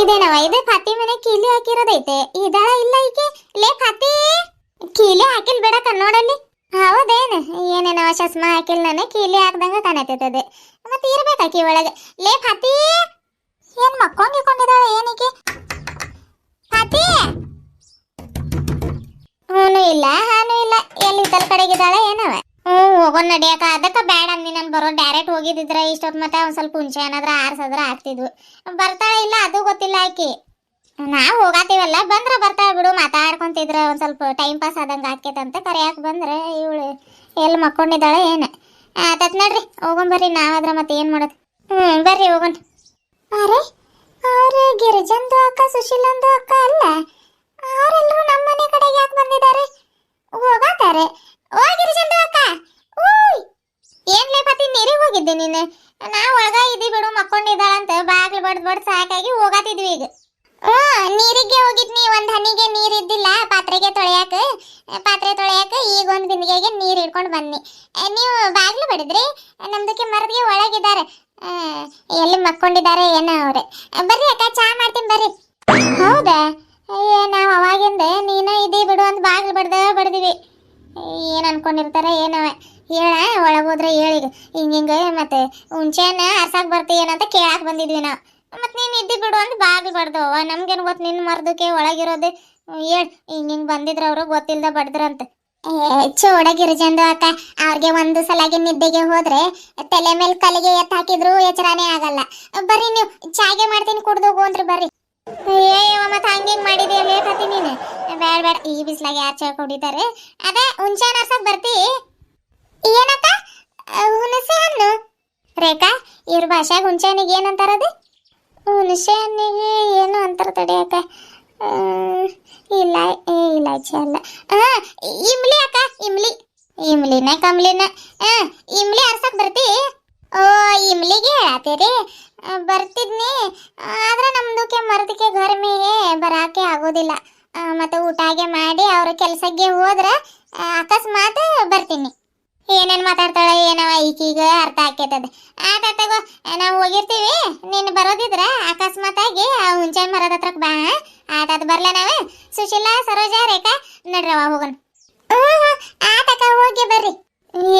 ಇದೇನವ ಇದು ಫಾತಿ ಮನೆ ಕೀಲಿ ಹಾಕಿರೋದೈತೆ. ಇದಳ ಇಲ್ಲ ಈಕೆ? ಲೇ ಕತ್ತಿ ಕೀಲಿ ಹಾಕಿಲ್ ಬೇಡ ಕನ್ನೋಡಲ್ಲಿ ಹೌದೇನ? ಏನೇನವ ಚಸ್ಮ ಹಾಕಿಲ್ ನಾನು ಕೀಲಿ ಹಾಕ್ದಂಗ ಕಾಣತೈತದೆ ಮತ್ತೆ ಇರ್ಬೇಕಾಕಿ ಒಳಗೆ. ಲೇ ಫಾತಿ ಏನ್ ಮಕ್ಕೊಂಡಿಕೊಂಡಿದಾಳೆ ಏನಿಕೆ ಫಾತಿ ಹೂನು ಇಲ್ಲ, ಹಾನು ಇಲ್ಲ. ಎಲ್ಲಿ ತಲ್ ಕಡೆಗಿದ್ದಾಳೆ, ಏನವ? ಹೋಗೋಣ ನಡಿಯಕ. ಅದಕ್ಕೆ ಬೇಡ ಅಂದಿ ನಾನು. ಬರೋ ಡೈರೆಕ್ಟ್ ಹೋಗಿದ್ದಿದ್ರೆ ಇಷ್ಟೊತ್ತು ಮತ್ತೆ ಒಂದು ಸ್ವಲ್ಪ ಹುಂಚೆ ಏನಾದ್ರ ಆರಿಸಿದ್ರೆ ಆಗ್ತಿದ್ವು ಬರ್ತಾಳೆ ಇಲ್ಲ ಅದು ಗೊತ್ತಿಲ್ಲ ಆಕಿ. ನಾವು ಹೋಗಾತೀವಲ್ಲ. ಬಂದ್ರ ಬರ್ತಾಳೆ ಬಿಡು. ಮಾತಾಡ್ಕೊಂತಿದ್ರ ಒಂದು ಸ್ವಲ್ಪ ಟೈಮ್ ಪಾಸ್ ಆದಂಗ ಆಕೇತಂತ ಕರೆಯಾಕ ಬಂದ್ರೆ ಇವಳು ಎಲ್ಲಿ ಮಕ್ಕೊಂಡಿದ್ದಾಳೆ ಏನು. ಆತತ್ ನೋಡ್ರಿ. ಹೋಗೊಂಬರ್ರಿ ನಾವಾದ್ರ ಮತ್ತೆ ಏನು ಮಾಡೋದು. ಹ್ಮ್, ಬರ್ರಿ ಹೋಗೋಣ ಅರೆ, ಅವ್ರು ಗಿರಿಜಂದು ಅಕ್ಕ, ಸುಶೀಲಂದು ಅಕ್ಕ ಅಲ್ಲ? ಅವರೆಲ್ಲರೂ ನಮ್ಮ ಮನೆ ಕಡೆಗೆ ಯಾಕೆ ಬಂದಿದ್ದಾರೆ? ಹೋಗಾತಾರೆ. ಓ, ಗಿರಿಜಂದು ಅಕ್ಕ! ಊಯ್ ಏನ್ಲೇ ಪತಿ, ನೀರಿಗೆ ಹೋಗಿದ್ದೆ ನೀನು. ನಾ ಒಳಗ ಇದ್ದಿ ಬಿಡು ಮಕ್ಕೊಂಡಿದ್ದಾಳಂತ ಬಾಗ್ಲು ಬಡ್ದ್ ಬಡ್ದ್ ಸಾಕಾಗಿ ಹೋಗತಿದ್ವಿ ಈಗ. ಹ್ಮ್ ನೀರಿಗೆ ಹೋಗಿದ್ನಿ ಒಂದ್ ಹನಿಗೆ ನೀರ್ ಇದ್ದಿಲ್ಲ, ಪಾತ್ರೆಗೆ ತೊಳೆಯಾಕ. ಪಾತ್ರೆ ತೊಳೆಯಾಕ ಈಗ ಒಂದ್ ಬಿಂದಿಗೆಗೆ ನೀರ್ ಹಿಡ್ಕೊಂಡು ಬನ್ನಿ ನೀವು ಬಾಗ್ಲು ಬಡಿದ್ರಿ? ನಮ್ದಕ್ಕೆ ಮರದಿಗೆ ಒಳಗಿದ್ದಾರೆ. ಎಲ್ಲಿ ಮಕ್ಕೊಂಡಿದ್ದಾರೆ ಏನೋ ಅವ್ರೆ. ಬರ್ರಿ ಅಕ್ಕ, ಚಾ ಮಾಡ್ತೀನಿ ಬರ್ರಿ. ಹೌದಾ? ಅಯ್ಯ, ನಾವು ಅವಾಗಿಂದ ನೀನ ಇದೇ ಬಿಡು ಅಂತ ಬಾಗ್ಲು ಬಡ್ದ ಬಡ್ದಿವಿ. ಏನ್ ಅನ್ಕೊಂಡಿರ್ತಾರ ಏನವ ಹೇಳ ಒಳಗೋದ್ರೆ ಹೇಳಿ ಹಿಂಗ ಹಿಂಗ ಮತ್ತೆ ಹುಂಚೆನ ಹರ್ಸಾಕ್ ಬರ್ತೀಯೇನಂತ ಕೇಳಾಕ್ ಬಂದಿದ್ವಿ ನಾವು. ಮತ್ ನೀನ್ ಇದ್ದಿ ಬಿಡು ಅಂತ ಬಾಗ್ಲು ಬಡ್ದವ ನಮ್ಗೇನ್ ಗೊತ್ತ ನಿನ್ ಮರ್ದಕ್ಕೆ ಒಳಗಿರೋದು? ಹೇಳ್. ಹಿಂಗ ಹಿಂಗ್ ಬಂದಿದ್ರ ಅವ್ರು, ಗೊತ್ತಿಲ್ದ ಬಡ್ದ್ರಂತ ಚೋಡ ಗಿರಿಜಂದು ಅಕ್ಕ. ಅವ್ರಿಗೆ ಒಂದು ಸಲಾಗಿ ನಿದ್ದೆಗೆ ಹೋದ್ರೆ ತಲೆ ಮೇಲೆ ಕಲಿಗೆ ಎತ್ತ ಹಾಕಿದ್ರು ಎಚ್ಚರಾನೇ ಆಗಲ್ಲ. ಬರ್ರಿ ನೀವು, ಚಾಗೆ ಮಾಡ್ತೀನಿ, ಕುಡ್ದು ಅಂದ್ರೆ ಬರ್ರಿ. ಏಯವ್ವ ಮತ್ತೆ ಹಂಗಿಂಗ್ ಮಾಡಿದೀಯ? ಲೇಟ್ ನೀನು. ಬೇಡ ಬೇಡ. ಈ ಬಿಸ್ಲಾಗ ಯಾರು ಚಾ ಕುಡಿತಾರೆ? ಅದೇ ಹುಂಚೆ ನರ್ಸಕ್ ಬರ್ತಿ. ಏನಕ್ಕ ಹುಣಸೆ ಹಣ್ಣು. ರೇಖಾ ಇವ್ರ ಭಾಷಾಗ ಹುಣಸೆ ಹಣ್ಣಿಗೆ ಏನಂತಾರದು ಹುಣಸೆ ಹಣ್ಣಿಗೆ ಏನು ಅಂತಾರ ತಡಿಯಕ್ಕ ಆ, ಇಲ್ಲ ಇಲಾಚಿ ಅಲ್ಲ. ಆ, ಇಮ್ಲಿ ಅಕ್ಕ ಇಮ್ಲಿ. ಇಮ್ಲಿನ ಕಮ್ಲಿನ ಆ, ಇಮ್ಲಿ ಅರ್ಸಕ್ ಬರ್ತಿ? ಓ ಇಮ್ಲಿಗೆ ಹೇಳತ್ತೀರಿ ಬರ್ತಿದ್ನಿ. ಆದ್ರೆ ನಮ್ದುಕ್ಕೆ ಮರದಕ್ಕೆ ಗರ್ಮಿಗೆ ಬರಾಕೆ ಆಗೋದಿಲ್ಲ. ಮತ್ತೆ ಊಟಾಗೆ ಮಾಡಿ ಅವ್ರ ಕೆಲ್ಸಕ್ಕೆ ಹೋದ್ರೆ ಅಕಸ್ಮಾತ್ ಬರ್ತೀನಿ. ಏನೇನ್ ಮಾತಾಡ್ತಾಳೆ, ಏನವ ಈಕೀಗ ಅರ್ಥ ಆಕೇತದ ಆತ ತಗೋ, ನಾವು ಹೋಗಿರ್ತೀವಿ, ನೀನು ಬರೋದಿದ್ರ ಅಕಸ್ಮಾತ್ ಆಗಿ ಆ ಹುಂಚನ್ ಮರದ ಹತ್ರ ಬಾ ಆತಾತ ಬರ್ಲ ನಾವ. ಸುಶೀಲಾ, ಸರೋಜ, ರೇಖಾ ನಡ್ರವ ಹೋಗೋಣ. ಆತಕ ಹೋಗಿ ಬರ್ರಿ.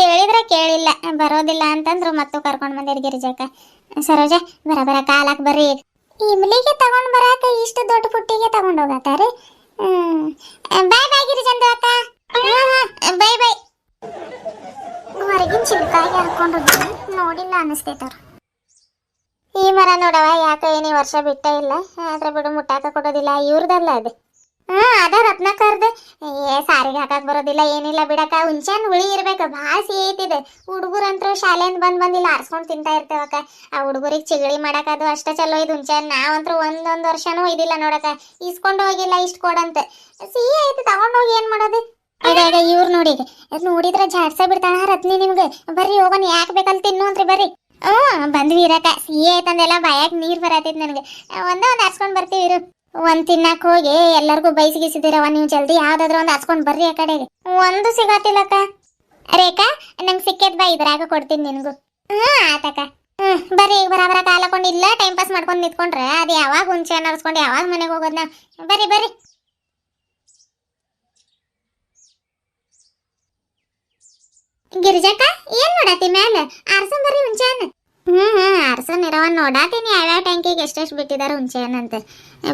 ಹೇಳಿದ್ರ ಕೇಳಿಲ್ಲ, ಬರೋದಿಲ್ಲ ಅಂತಂದ್ರು ಮತ್ತು ಕರ್ಕೊಂಡ್ ಬಂದಿರಿ ಗಿರಿಜಕ್ಕ. ಸರೋಜ, ಬರ ಬರ ಕಾಲಕ್ ಬರ್ರಿ ಇಮ್ಲಿಗೆ ತಗೊಂಡ್ ಬರಾಕ ಇಷ್ಟು ದೊಡ್ಡ ಪುಟ್ಟಿಗೆ ತಗೊಂಡ್ ಹೋಗತ್ತಾರೆ ಬಾಯ್ ಬಾಯ್ ಗಿರಿಜಂದು ಅಕ್ಕ. ಬಾಯ್ ಬಾಯ್. ಹೊರಗಿನ ಹರ್ಕೊಂಡು ನೋಡಿಲ್ಲ ಅನಿಸ್ತೈತವ್ರು. ಈ ಮರ ನೋಡವ ಯಾಕೋ ಏನೇ ವರ್ಷ ಬಿಟ್ಟ ಇಲ್ಲ. ಆದ್ರೆ ಬಿಡು, ಮುಟ್ಟಾಕ ಕೊಡೋದಿಲ್ಲ. ಇವ್ರದಲ್ಲ ಅದು. ಹಾ ಅದ ರತ್ನಕರ್ದೆ. ಏ, ಸಾರಿಗೆ ಹಾಕಕ್ ಬರೋದಿಲ್ಲ, ಏನಿಲ್ಲ ಬಿಡಕ ಹುಂಚನ್ ಹುಳಿ ಇರ್ಬೇಕು ಭಾಳ ಸಿಹಿ ಐತಿದೆ. ಹುಡುಗರಂತರೂ ಶಾಲೆಯಿಂದ ಬಂದ್ ಬಂದಿಲ್ಲ ಆರ್ಸ್ಕೊಂಡ್ ತಿಂತಾ ಇರ್ತೇವಕ್ಕ. ಆ ಹುಡುಗರಿಗೆ ಚಿಗಳಿ ಮಾಡಕ ಅದು ಅಷ್ಟ ಚಲೋ ಇದು ಹುಂಚನ್. ನಾವಂತ್ರು ಒಂದೊಂದ್ ವರ್ಷನೂ ಇದಿಲ್ಲ ನೋಡಕ ಇಸ್ಕೊಂಡು ಹೋಗಿಲ್ಲ ಇಷ್ಟ ಕೊಡಂತೆ. ಸಿಹಿ ಐತಿ, ತಗೊಂಡೋಗಿ ಏನ್ ಮಾಡೋದು? ಇದಾಗ ಇವ್ರು ನೋಡಿ ಅದ್ ನೋಡಿದ್ರ ಜಾಡ್ಸ ಬಿಡ್ತಾಳ ರತ್ನಿ ನಿಮ್ಗೆ. ಬರ್ರಿ, ಹೋಗೋಣ, ಯಾಕೆ ಬೇಕಂತ ತಿನ್ನು ಅಂತ್ರಿ ಬರ್ರಿ. ಹ್ಞೂ ಬಂದ್ವಿ ಇರಕ ಸಿಹಿ ಐತಂದೆಲ್ಲ ಬಾಯಾಗ ನೀರ್ ಬರತೈತಿ ನನಗೆ. ಒಂದ ಒಂದ್ ಹರ್ಸ್ಕೊಂಡ್ ಬರ್ತೀವಿ ಇರು. ಒಂದ್ ತಿನ್ನಕ್ ಹೋಗಿ ಎಲ್ಲರಿಗೂ ಬೈಸಿಗಿಸಿದಿರವ ನೀವು ಜಲ್ದಿ ಯಾವ್ದಾದ್ರು ಒಂದ್ ಹಚ್ಕೊಂಡ್ ಬರ್ರಿ ಆ ಕಡೆಗೆ. ಒಂದು ಸಿಗತ್ತಿಲ್ಲಕ್ಕ ರೇಖಾ, ನಂಗೆ ಸಿಕ್ಕೇತ್ ಬಾ, ಇದ್ರಾಗ ಕೊಡ್ತೀನಿ ನಿನಗೂ. ಹ್ಞೂ ಆತಕ್ಕ ಹ್ಮ್ ಬರ್ರಿ, ಈಗ ಬರಾಬರ ಕಾಲ ಹಾಕೊಂಡು ಇಲ್ಲ ಟೈಮ್ ಪಾಸ್ ಮಾಡ್ಕೊಂಡು ನಿಂತ್ಕೊಂಡ್ರೆ, ಅದು ಯಾವಾಗ ಹುಂಚೆ ನಡ್ಸ್ಕೊಂಡು ಯಾವಾಗ ಮನೆಗೆ ಹೋಗೋದ್ ನಾವು. ಬರ್ರಿ ಬರ್ರಿ. ಗಿರಿಜಕ್ಕ, ಏನ್ ನೋಡತಿ ಮ್ಯಾಲ? ಆರ್ಸನ್ ಬರ್ರಿ ಹುಂಚೆನ್ ಹ್ಮ್ ಹ್ಮ್, ಆರ್ಸನ್ ಇರವ ನೋಡಾತೀನಿ. ಯಾವ್ಯಾವ ಟ್ಯಾಂಕಿಗೆ ಎಷ್ಟೆಷ್ಟು ಬಿಟ್ಟಿದ್ದಾರೆ ಹುಂಚೆನ್ ಅಂತ.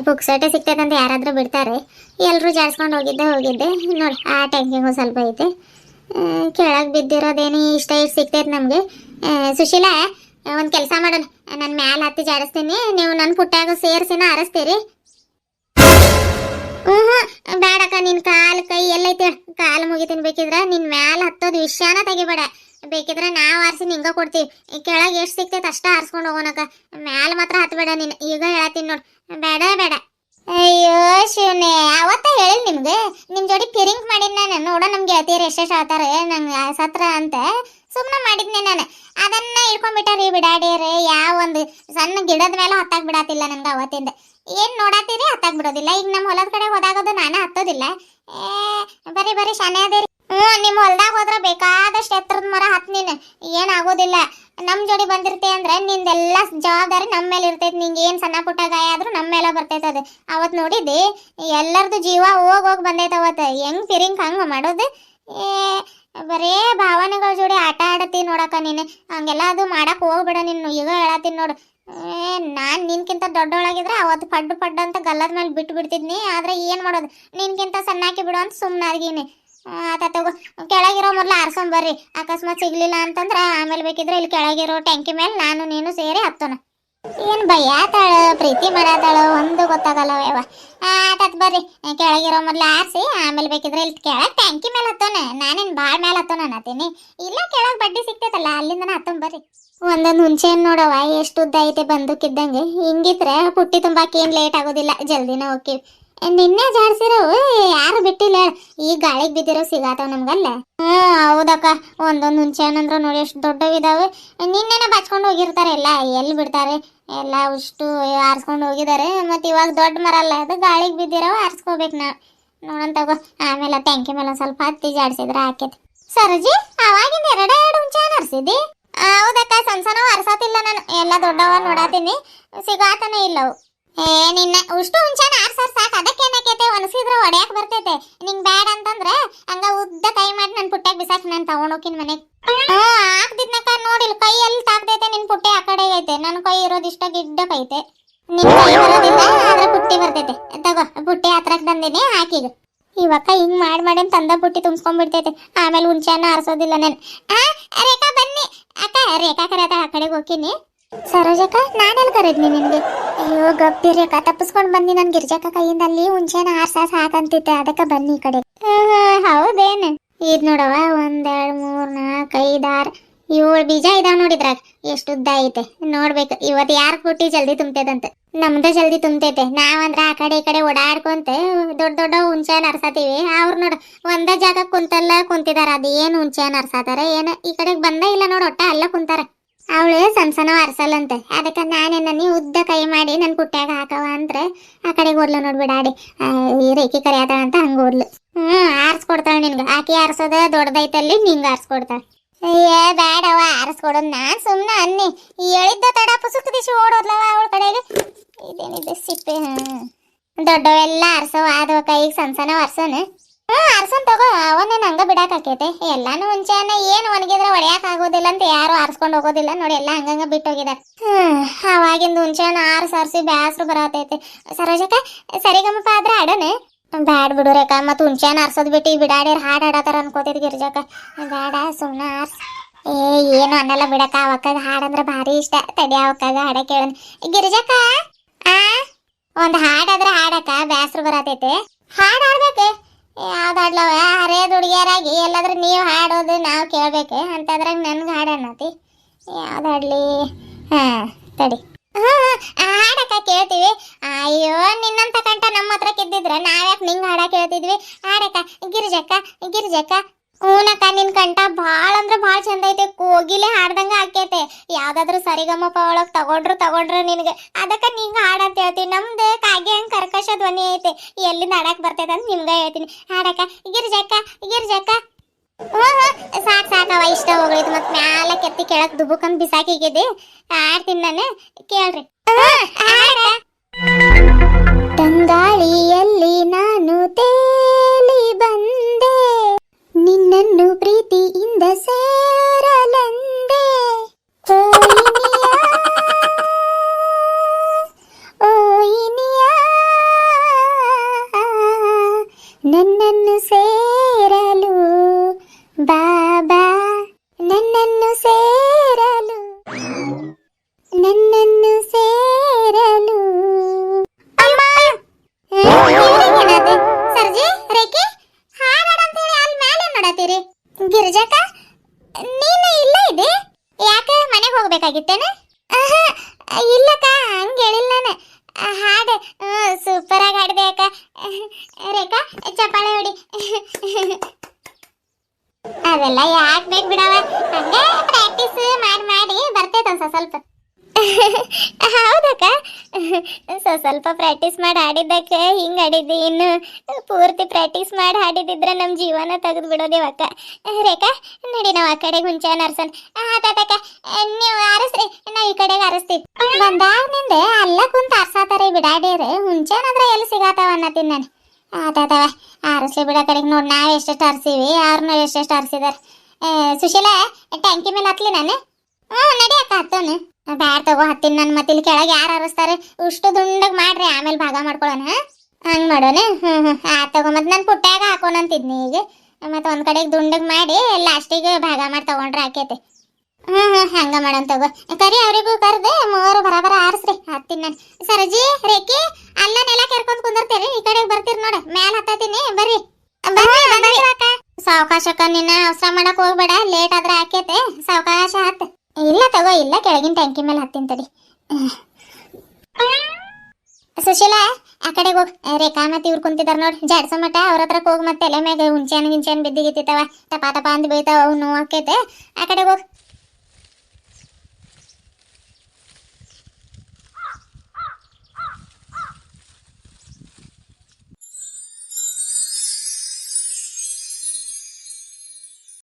ಬುಕ್ಸಟೆ ಸಿಗ್ತೈತಂತ ಯಾರಾದ್ರೂ ಬಿಡ್ತಾರೆ. ಎಲ್ಲರೂ ಜಾಡ್ಸ್ಕೊಂಡು ಹೋಗಿದ್ದೆ ಹೋಗಿದ್ದೆ. ನೋಡಿ, ಆ ಟ್ಯಾಂಕಿಗೂ ಸ್ವಲ್ಪ ಐತೆ. ಕೆಳಗೆ ಬಿದ್ದಿರೋದೇನು ಇಷ್ಟ ಇಷ್ಟು ಸಿಗ್ತೈತೆ ನಮಗೆ. ಸುಶೀಲಾ, ಒಂದು ಕೆಲಸ ಮಾಡೋಣ. ನನ್ನ ಮ್ಯಾಲ ಹತ್ತಿ ಜಾಡಿಸ್ತೀನಿ. ನೀವು ನನ್ನ ಪುಟ್ಟಾಗ ಸೇರಿಸಿನ ಆರಿಸ್ತೀರಿ. ಬೇಡಕ್ಕ, ನಿನ್ ಕಾಲ್ ಕೈ ಎಲ್ಲೈತೆ ಕಾಲ್ ಮುಗಿತೀನಿ ಬೇಕಿದ್ರ ನಿನ್ ಮ್ಯಾಲ ಹತ್ತೋದ್ ವಿಷಯನ ತೆಗಿಬೇಡ. ಬೇಕಿದ್ರೆ ನಾವ್ ಆರ್ಸಿ ನಿಂಗ ಕೊಡ್ತೀವಿ. ಕೆಳಗೆ ಎಷ್ಟ್ ಸಿಕ್ತೈತೆ ಅಷ್ಟ ಆರ್ಸ್ಕೊಂಡು ಹೋಗೋಣಕ್ಕ. ಮ್ಯಾಲ ಮಾತ್ರ ಹತ್ಬೇಡ ನೀನ್. ಈಗ ಹೇಳತ್ತೀನಿ ನೋಡ್. ಬೇಡ ಬೇಡ. ಅಯ್ಯೋ ಶಿವನೇ ಅವತ್ತ ಹೇಳಿ ನಿಮ್ಗೆ? ನಿಮ್ ಜೋಡಿ ಪಿರಿಂಗ್ ಮಾಡಿದ್ ನಾನು. ನೋಡ ನಮ್ಗೆ ಗೆಳತಿಯರು ಎಷ್ಟೆಷ್ಟು ಆತಾರೆ ನಂಗೆ ಸತ್ರ ಅಂತ ಸುಮ್ಮನೆ ಮಾಡಿದ್ನೆ ನಾನು. ಅದನ್ನ ಇಟ್ಕೊಂಡ್ಬಿಟ್ಟಾರಿ ರೀ ಯಾವ ಒಂದು ಸಣ್ಣ ಗಿಡದ ಮೇಲೆ ಹತ್ತಾಕ್ ಬಿಡಾತಿಲ್ಲ ನನ್ಗೆ ಅವತ್ತಿಂದ. ಏನ್ ನೋಡಾತೀರಿ? ಹತ್ತಾಕ್ ಬಿಡೋದಿಲ್ಲ ಈಗ ನಮ್ಮ ಹೊಲದ ಕಡೆ ಹೋದಾಗದು ನಾನು ಹತ್ತೋದಿಲ್ಲ. ಏ ಬರಿ ಬರೀ ಶಾನೆ ಅದೇರಿ. ಹ್ಞೂ ನಿಮ್ಮ ಹೊಲ್ದಾಗ ಹೋದ್ರ ಬೇಕಾದಷ್ಟು ಎತ್ತರದ ಮರ ಹತ್ ನೀನು. ಏನಾಗೋದಿಲ್ಲ ನಮ್ ಜೋಡಿ ಬಂದಿರ್ತಿ ಅಂದ್ರೆ ನಿಂದೆಲ್ಲ ಜವಾಬ್ದಾರಿ ನಮ್ಮ ಮೇಲೆ ಇರ್ತೈತಿ. ನಿಂಗೆ ಏನ್ ಸಣ್ಣ ಪುಟ್ಟ ಗಾಯ ಆದ್ರೂ ನಮ್ಮ ಮೇಲೆ ಬರ್ತೈತೆ ಅದು. ಅವತ್ ನೋಡಿದ್ದಿ, ಎಲ್ಲರದು ಜೀವ ಹೋಗ್ ಹೋಗ್ ಬಂದೈತೆ ಅವತ್ತು ಹೆಂಗ್ ಫಿರಿಂಗ್ ಹಂಗ ಮಾಡೋದು? ಏ ಬರೇ ಭಾವನೆಗಳ ಜೋಡಿ ಆಟ ಆಡತಿ ನೋಡಕ್ಕ ನೀನು. ಹಂಗೆಲ್ಲ ಅದು ಮಾಡಕ್ ಹೋಗ್ಬೇಡ ನೀನು. ಈಗ ಹೇಳತ್ತೀನಿ ನೋಡು. ಏ, ನಾನು ನಿನ್ಕಿಂತ ದೊಡ್ಡವಳಾಗಿದ್ರೆ ಅವತ್ತು ಪಡ್ಡು ಪಡ್ಡು ಅಂತ ಗಲ್ಲದ ಮೇಲೆ ಬಿಟ್ಟು ಬಿಡ್ತಿದ್ನಿ. ಆದ್ರೆ ಏನು ಮಾಡೋದು? ನಿನ್ಕಿಂತ ಸಣ್ಣಾಕಿ ಬಿಡು ಅಂತ ಸುಮ್ಮನಾದ್ಗೀನಿ ಆತ ತಗೋ, ಕೆಳಗಿರೋ ಮೊದಲು ಆರ್ಸೊಂಡ್ ಬರ್ರಿ. ಅಕಸ್ಮಾತ್ ಸಿಗ್ಲಿಲ್ಲ ಅಂತಂದ್ರೆ ಆಮೇಲೆ ಬೇಕಿದ್ರೆ ಇಲ್ಲಿ ಕೆಳಗಿರೋ ಟ್ಯಾಂಕಿ ಮೇಲೆ ನಾನು ನೀನು ಸೇರಿ ಹತ್ತೋಣ. ಏನ್ ಬೈಯಾತಾಳ ಪ್ರೀತಿ ಮಾಡತಾಳ ಒಂದು ಗೊತ್ತಾಗಲ್ಲ ಯವ್ವ ಆತತ್ ಬರ್ರಿ. ಕೆಳಗಿರೋ ಮೊದ್ಲು ಆರ್ಸಿ, ಆಮೇಲೆ ಬೇಕಿದ್ರೆ ಇಲ್ಲಿ ಕೆಳಗ್ ಟ್ಯಾಂಕಿ ಮೇಲೆ ಹತ್ತೋಣ ನಾನೇನ್ ಬಾಳ್ ಮೇಲೆ ಹತ್ತೋಣ ಅನ್ನತೀನಿ ಇಲ್ಲ, ಕೆಳಗ್ ಬಡ್ಡಿ ಸಿಗ್ತೈತಲ್ಲ, ಅಲ್ಲಿಂದನ ಹತ್ತೊಂಡ್ ಬರ್ರಿ. ಒಂದೊಂದು ಮುಂಚೆ ನೋಡವ ಎಷ್ಟು ಉದ್ದ ಐತೆ ಬಂದೂಕಿದ್ದಂಗೆ. ಹಿಂಗಿದ್ರೆ ಪುಟ್ಟಿ ತುಂಬಾಕ್ ಏನ್ ಲೇಟ್ ಆಗೋದಿಲ್ಲ, ಜಲ್ದಿನ ಓಕೆ ನಿನ್ನೆ ಜಾಡ್ಸಿರೋ ಯಾರು ಬಿಟ್ಟಿಲ್ಲ. ಈ ಗಾಳಿಗೆ ಬಿದ್ದಿರೋ ಸಿಗಾತಾವ ನಮ್ಗಲ್ಲ. ಹ್ಮ್ ಹೌದಕ್ಕ. ಒಂದೊಂದು ಮುಂಚೆ ಏನಂದ್ರ ನೋಡಿ, ಎಷ್ಟು ದೊಡ್ಡವಿದಾವೆ. ನಿನ್ನೆನ ಬಚ್ಕೊಂಡು ಹೋಗಿರ್ತಾರೆ ಎಲ್ಲ ಎಲ್ಲಿ ಬಿಡ್ತಾರೆ? ಎಲ್ಲ ಅಷ್ಟು ಆರಿಸ್ಕೊಂಡು ಹೋಗಿದ್ದಾರೆ. ಮತ್ತು ಇವಾಗ ದೊಡ್ಡ ಮರ ಅಲ್ಲ, ಅದು ಗಾಳಿಗೆ ಬಿದ್ದಿರೋ ಆರಿಸ್ಕೋಬೇಕು ನಾವು. ನೋಡೋಣ ತಗೋ. ಆಮೇಲೆ ಟ್ಯಾಂಕಿ ಮೇಲೆ ಸ್ವಲ್ಪ ಹತ್ತಿ ಜಾಡಿಸಿದ್ರೆ ಹಾಕೈತಿ. ಸರೋಜಿ ಅವಾಗಿಂದ ಎರಡೇ ಎರಡು ಹುಂಚೆ ಹಣ್ಣು ಹರ್ಸಿದ್ದಿ ಹೌದಕ್ಕ, ಸಣ್ಣ ಸಣ್ಣ ಹರ್ಸತಿಲ್ಲ ನಾನು. ಎಲ್ಲ ದೊಡ್ಡವ ನೋಡಾತೀನಿ. ಸಿಗಾತನೇ ಇಲ್ಲವು. ಏ, ನಿನ್ನ ಉಷ್ಟು ಹುಂಚೆನ ಆರ್ಸರ್ ಸಾಕು. ಅದಕ್ಕೇನಾಕೈತೆ ಒಣಸಿದ್ರೆ ಒಡೆಯಕ್ ಬರ್ತೈತೆ. ನಿಂಗ್ ಬ್ಯಾಡ ಅಂತಂದ್ರೆ ಹಂಗ ಉದ್ದ ಕೈ ಮಾಡಿ ನನ್ ಪುಟ್ಟಾಗ ಬಿಸಾಕ್ ನಾನು ತಗೊಂಡೋಕಿನ ಮನೆಗ್. ಹ್ಞೂ ಹಾಕ್ದಿದ್ನಕ್ಕ ನೋಡಿಲ್ ಕೈ ಎಲ್ಲಿ ತಾಕ್ದೈತೆ ನಿನ್ ಪುಟ್ಟಿ ಆ ಕಡೆ ಐತೆ. ನನ್ನ ಕೈ ಇರೋದಿಷ್ಟ ಗಿಡ್ಡಕೈತೆ ನಿನ್ ಕೈ ಬರೋದಿಲ್ಲ ಆದ್ರೆ ಪುಟ್ಟಿ ಬರ್ತೈತೆ. ತಗೋ, ಪುಟ್ಟಿ ಹತ್ರಕ್ ತಂದಿನಿ ಹಾಕಿಗ ಇವಕ್ಕ ಹಿಂಗ್ ಮಾಡಿ ಮಾಡಿ ತಂದ ಪುಟ್ಟಿ ತುಂಬಿಸ್ಕೊಂಡ್ಬಿಡ್ತೈತೆ ಆಮೇಲೆ ಹುಂಚೆನ ಆರ್ಸೋದಿಲ್ಲ ನಾನು. ಆ, ರೇಖಾ ಬನ್ನಿ. ಅಕ್ಕ, ರೇಖಾ ಕರೆದ ಆ ಕಡೆಗೆ ಹೋಗ್ತೀನಿ ಸರೋಜಕ್ಕ ನಾನೆಲ್ಲಿ ಕರೆದ್ನಿ ನಿನ್ಗೆ? ಅಯ್ಯೋ ಗಪ್ಪಿ ರೇಖಾ ತಪ್ಪಿಸ್ಕೊಂಡ್ ಬಂದಿ ನನ್ ಗಿರ್ಜಕ್ಕ ಕೈಯಿಂದ ಅಲ್ಲಿ ಹುಂಚೆನ ಆರ್ಸಾಸ್ ಹಾಕಂತಿದ್ದೆ. ಅದಕ್ಕೆ ಬನ್ನಿ ಈ ಕಡೆ. ಹೌದೇನು? ಇದ್ ನೋಡವ ಒಂದೆರಡು, ಮೂರ್, ನಾಲ್ಕು, ಐದಾರ್, ಏಳು ಬೀಜ ಇದಾವ್ ನೋಡಿದ್ರ ಎಷ್ಟು ಉದ್ದ ಐತೆ. ನೋಡ್ಬೇಕು. ಇವತ್ ಯಾರ್ ಕೂಟಿ ಜಲ್ದಿ ತುಂಬತೈತಂತ ನಮ್ದ ಜಲ್ದಿ ತುಂಬತೈತೆ. ನಾವಂದ್ರ ಆ ಕಡೆ ಈ ಕಡೆ ಓಡಾಡ್ಕೊಂತ ದೊಡ್ಡ ದೊಡ್ಡ ಹುಂಚೆ ನರ್ಸತೀವಿ ಅವ್ರು ನೋಡ, ಒಂದ ಜಾಗ ಕುಂತಲ್ಲ ಕುಂತಿದಾರ. ಅದೇನು ಏನ್ ಹುಂಚೆ ನರ್ಸಾತಾರ ಏನ? ಈ ಕಡೆಗ್ ಬಂದ ಇಲ್ಲ ನೋಡ, ಒಟ್ಟ ಅಲ್ಲ ಕುಂತಾರ. ಅವಳು ಸಣ್ಣ ಸಣ್ಣ ಅರ್ಸಲ್ಲಂತೆ. ಅದಕ್ಕೆ ನಾನೇನ ನೀ ಉದ್ದ ಕೈ ಮಾಡಿ ನನ್ನ ಪುಟ್ಟ್ಯಾಗ ಹಾಕವ ಅಂದ್ರೆ ಆ ಕಡೆ ಓದ್ಲು ನೋಡ್ಬಿಡಾಡಿ ಈ ರೇಖಿ ಕರಿಯಾದ ಅಂತ ಹಂಗ ಓದ್ಲು. ಹ್ಮ್, ಆರ್ಸ್ಕೊಡ್ತಾಳ ನಿನ್ಗೆ. ಆಕಿ ಆರ್ಸೋದ ದೊಡ್ಡದೈತಲ್ಲಿ ನಿಂಗೆ ಆರ್ಸ್ಕೊಡ್ತಾಳ. ಏ ಬೇಡವ ಆರಿಸ್ಕೊಡೋದು ನಾನ್ ಸುಮ್ಮನೆ ಅನ್ನಿ. ಹೇಳಿದ್ದ ತಡ ಪುಸುಕ್ ದಿಶಿ ಓಡೋದ್ಲವ ಅವಳ ಕಡೆಗೆ. ಇದೇನಿದೆ ಸಿಪ್ಪೆ ದೊಡ್ಡವೆಲ್ಲ ಆರ್ಸೋ ಆದವ ಕೈಗೆ ಸಣ್ಣ ಸಣ್ಣ ಆರ್ಸನ್ ತಗೋ. ಅವನೇನು ಹಂಗ ಬಿಡಾಕ ಆಕೈತೆ. ಎಲ್ಲಾನು ಮುಂಚೆನ ಏನು ಒಣಗಿದ್ರೆ ಒಡೆಯಕ್ ಆಗೋದಿಲ್ಲ ಅಂತ ಯಾರು ಆರ್ಸ್ಕೊಂಡು ಹೋಗೋದಿಲ್ಲ. ನೋಡಿ, ಎಲ್ಲ ಹಂಗಂಗ ಬಿಟ್ಟು ಹೋಗಿದಾರ ಹ್ಮ್ ಅವಾಗಿಂದ ಮುಂಚೆನ ಆರ್ಸ್, ಆರ್ಸಿ ಬ್ಯಾಸ್ರು ಬರತೈತೆ. ಸರೋಜಕ್ಕ, ಸರಿಗಮಪ ಆದ್ರೆ ಆಡೋಣ ಬ್ಯಾಡ್ ಬಿಡು ರೇಖಾ, ಮತ್ತು ಹುಂಚೆನ ಆರ್ಸೋದ್ ಬಿಟ್ಟು ಈ ಬಿಡಾಡಿರ್ ಹಾಡ್ ಆಡತಾರ ಅನ್ಕೋತಿದ್ ಗಿರ್ಜಕ್ಕ. ಬ್ಯಾಡ ಸುಮ್ಮನೆ ಆರ್ಸ್. ಏ, ಏನು ಅನ್ನಲ್ಲ ಬಿಡಕ್ಕ, ಅವಕ್ಕಾಗ ಹಾಡಂದ್ರ ಭಾರಿ ಇಷ್ಟ. ತಡಿ, ಅವಕ್ಕಾಗ ಹಾಡ ಕೇಳೋಣ ಗಿರಿಜಕ್ಕ, ಆ? ಒಂದ್ ಹಾಡಾದ್ರ ಹಾಡಕ್ಕ ಬ್ಯಾಸ್ರು ಬರತೈತೆ. ಹಾಡ್ ಆಡ್ಬೇಕು ಯಾವ್ದಾಡ್ಲವ? ಅರೇದ್ ಹುಡುಗಿಯರಾಗಿ ಎಲ್ಲಾದ್ರೂ ನೀವು ಹಾಡೋದು ನಾವು ಕೇಳ್ಬೇಕು. ಅಂತದ್ರಾಗ ನನ್ಗೆ ಹಾಡನ್ನತಿ ಯಾವ್ದು ಯಾವ್ದಾಡ್ಲಿ? ಹಾಂ, ತಡಿ. ಹಾಡಕ್ಕ ಕೇಳ್ತೀವಿ. ಅಯ್ಯೋ, ನಿನ್ನಂತ ಕಂಠ ನಮ್ಮ ಹತ್ರ ಕಿದ್ದಿದ್ರೆ ನಾವ್ಯಾಕೆ ನಿಂಗೆ ಹಾಡಕ್ಕೆ ಹೇಳ್ತಿದ್ವಿ ಹಾಡಕ್ಕ, ಗಿರಿಜಕ್ಕ ಗಿರಿಜಕ್ಕ ಹೂನಕ್ಕ ನಿನ್ ಕಂಠ ಭಾಳ ಅಂದ್ರೆ ಭಾಳ ಚಂದ ಐತೆ. ಕೋಗಿಲೆ ಹಾಡ್ದಂಗ ಆಕೈತೆ. ಯಾವ್ದಾದ್ರು ಸರಿಗಮಪ ಒಳಗ್ ತಗೊಂಡ್ರು ತಗೊಂಡ್ರು ನಿನ್ಗೆ. ಅದಕ್ಕ ನಿಂಗ ಹಾಡಂತ ಹೇಳ್ತೀನಿ. ನಮ್ದು ಕಾಗೆ ಹಂಗ್ ಕರ್ಕಶ ಧ್ವನಿ ಐತೆ. ಎಲ್ಲಿಂದ ಹಾಡಕ್ ಬರ್ತೈತೆ ಅಂತ ನಿಮ್ಗ ಹೇಳ್ತೀನಿ. ಹಾಡಕ್ಕ ಗಿರ್ಜಕ್ಕ ಗಿರ್ಜಕ್ಕ. ಸಾಕ್ ಸಾಕವ ಇಷ್ಟ ಹೋಗ್ಲಿತ್ತು. ಮತ್ ಮ್ಯಾಲ ಕೆತ್ತಿ ಕೆಳಕ್ ದುಬುಕಂದ್ ಬಿಸಾಕಿಗಿದೆ ಹಾಡ್ತೀನಿ ನಾನು. ಕೇಳ್ರಿ. ತಂಗಾಳಿಯಲ್ಲಿ ನಾನು ನಿನ್ನನ್ನು ಪ್ರೀತಿಯಿಂದ ಸೇರಲೆಂದೆ ಗಿರಿಜಕ್ಕ ನೀನು ಇಲ್ಲ ಇದೆ ಯಾಕೆ ಮನೆಗೆ ಹೋಗ್ಬೇಕಾಗಿತ್ತೇನೆ? ಇಲ್ಲಕ್ಕ ಹಂಗೆ ಹೇಳಿಲ್ಲ ನಾನು. ಹಾಡು ಸೂಪರ್ ಆಗಿ ಹಾಡಿದೆ ಅಕ್ಕ. ರೇಖಾ ಚಪ್ಪಾಳೆ ಹೊಡಿ. ಅದೆಲ್ಲ ಯಾಕೆ ಬೇಕು ಬಿಡವ? ಹಂಗೆ ಪ್ರಾಕ್ಟೀಸ್ ಮಾಡಿ ಮಾಡಿ ಬರ್ತೈತೆ ಸ್ವಲ್ಪ. ಹೌದಕ್ಕ. ಸೊ ಸ್ವಲ್ಪ ಪ್ರಾಕ್ಟೀಸ್ ಮಾಡಿ ಆಡಿದ್ದಕ್ಕೆ ಹಿಂಗೆ ಆಡಿದ್ದಿ ಇನ್ನು ಪೂರ್ತಿ ಪ್ರಾಕ್ಟೀಸ್ ಮಾಡಿ ಆಡಿದಿದ್ರೆ ನಮ್ಮ ಜೀವನ ತೆಗೆದು ಬಿಡೋದೇವಕ್ಕ ರೇಖಾ, ನಡಿ ನಾವು ಆ ಕಡೆಗೆ ಹುಂಚೆ ನರ್ಸನ್ ಆತಾತಕ್ಕ ನೀವು ಆರಿಸ್ರಿ. ನಾವು ಈ ಕಡೆಗೆ ಆರಿಸ್ತೀವಿ. ಬಂದಾಗ್ನಿಂದ ಅಲ್ಲ ಕುಂತ ಆರ್ಸಾತಾರೆ ಬಿಡಾಡಿಯರು ಹುಂಚೆನಂದ್ರೆ ಎಲ್ಲಿ ಸಿಗಾತಾವ ಅನ್ನತ್ತೀನಿ ನಾನು. ಆತಾತವ ಆರಿಸ್ಲಿ ಬಿಡ ಕಡೆಗೆ ನೋಡಿ ನಾವು ಎಷ್ಟೆಷ್ಟು ಆರಿಸೀವಿ. ಅವ್ರನ್ನ ಎಷ್ಟೆಷ್ಟು ಆರಿಸಿದಾರೆ. ಸುಶೀಲ, ಟ್ಯಾಂಕಿ ಮೇಲೆ ಹತ್ಲಿ ನಾನು. ಹ್ಞೂ ನಡಿ ಅಕ್ಕ ಹತ್ತೋನು ಬ್ಯಾಡ್ ತಗೋ, ಹತ್ತಿನ ನನ್ನ ಮತ್ತೆ ಇಲ್ಲಿ ಕೆಳಗೆ ಯಾರು ಹರಿಸ್ತಾರೆ ಉಷ್ಟು ದುಂಡಗ್ ಮಾಡ್ರಿ, ಆಮೇಲೆ ಭಾಗ ಮಾಡ್ಕೊಳ್ಳೋಣ ಹಂಗೆ ಮಾಡೋಣ? ಹ್ಞೂ ಆಯ್ತು ತಗೋ ಮತ್ತೆ ನಾನು ಪುಟ್ಟಾಗ ಹಾಕೋಣಂತಿದ್ನಿ ಈಗ. ಮತ್ತೆ ಒಂದು ಕಡೆಗೆ ದುಂಡಗ್ ಮಾಡಿ, ಲಾಸ್ಟಿಗೆ ಭಾಗ ಮಾಡಿ ತಗೊಂಡ್ರೆ ಆಕೈತೆ. ಹ್ಞೂ ಹ್ಞೂ, ಹಂಗೆ ಮಾಡೋಣ ತಗೋ. ಕರಿ ಅವರಿಗೂ ಕರೆದೆ, ಮೂವರು ಬರಾಬರ ಆರಿಸ್ರಿ, ಹತ್ತಿನ ನಾನು. ಸರಜಿ, ರೇಖಿ ಅಲ್ಲನೆಲ್ಲ ಕೆರ್ಕೊಂಡ್ ಕುಂದಿರ್ತೀರಿ ಈ ಕಡೆಗೆ ಬರ್ತೀರಿ ನೋಡಿ, ಮ್ಯಾಲ ಹತ್ತತೀನಿ, ಬರ್ರಿ. ಸಾವಕಾಶಕ್ಕ ನಿನ್ನ ಅವಸರ ಮಾಡಕ್ ಹೋಗ್ಬೇಡ, ಲೇಟ್ ಆದ್ರೆ ಆಕೇತೆ. ಸಾವಕಾಶ ತಗೋ, ಇಲ್ಲ, ಕೆಳಗಿನ ಟ್ಯಾಂಕಿ ಮೇಲೆ ಹತ್ತೀನಿ ತಡಿ. ಸುಶೀಲಾ, ಆ ಕಡೆಗೆ ಹೋಗ್. ರೇಖಾ ಮತ್ತೆ ಇವ್ರು ಕುಂತಿದಾರ ನೋಡಿ. ಜಾಡ್ಸೋ ಮಟ ಅವ್ರ ಹತ್ರ ಹೋಗಿ ಮತ್ತೆ ಎಲೆ ಮ್ಯಾಗ ಹುಂಚೆನ್ ಗಿಂಚೆನ್ ಬಿದ್ದಿಗಿತ್ತಿತ್ತವ. ಟಪ ಟಪ ಅಂದ್ ಬೀಳ್ತಾವ ಅವು ನೋವು ಆಕೈತೆ ಆ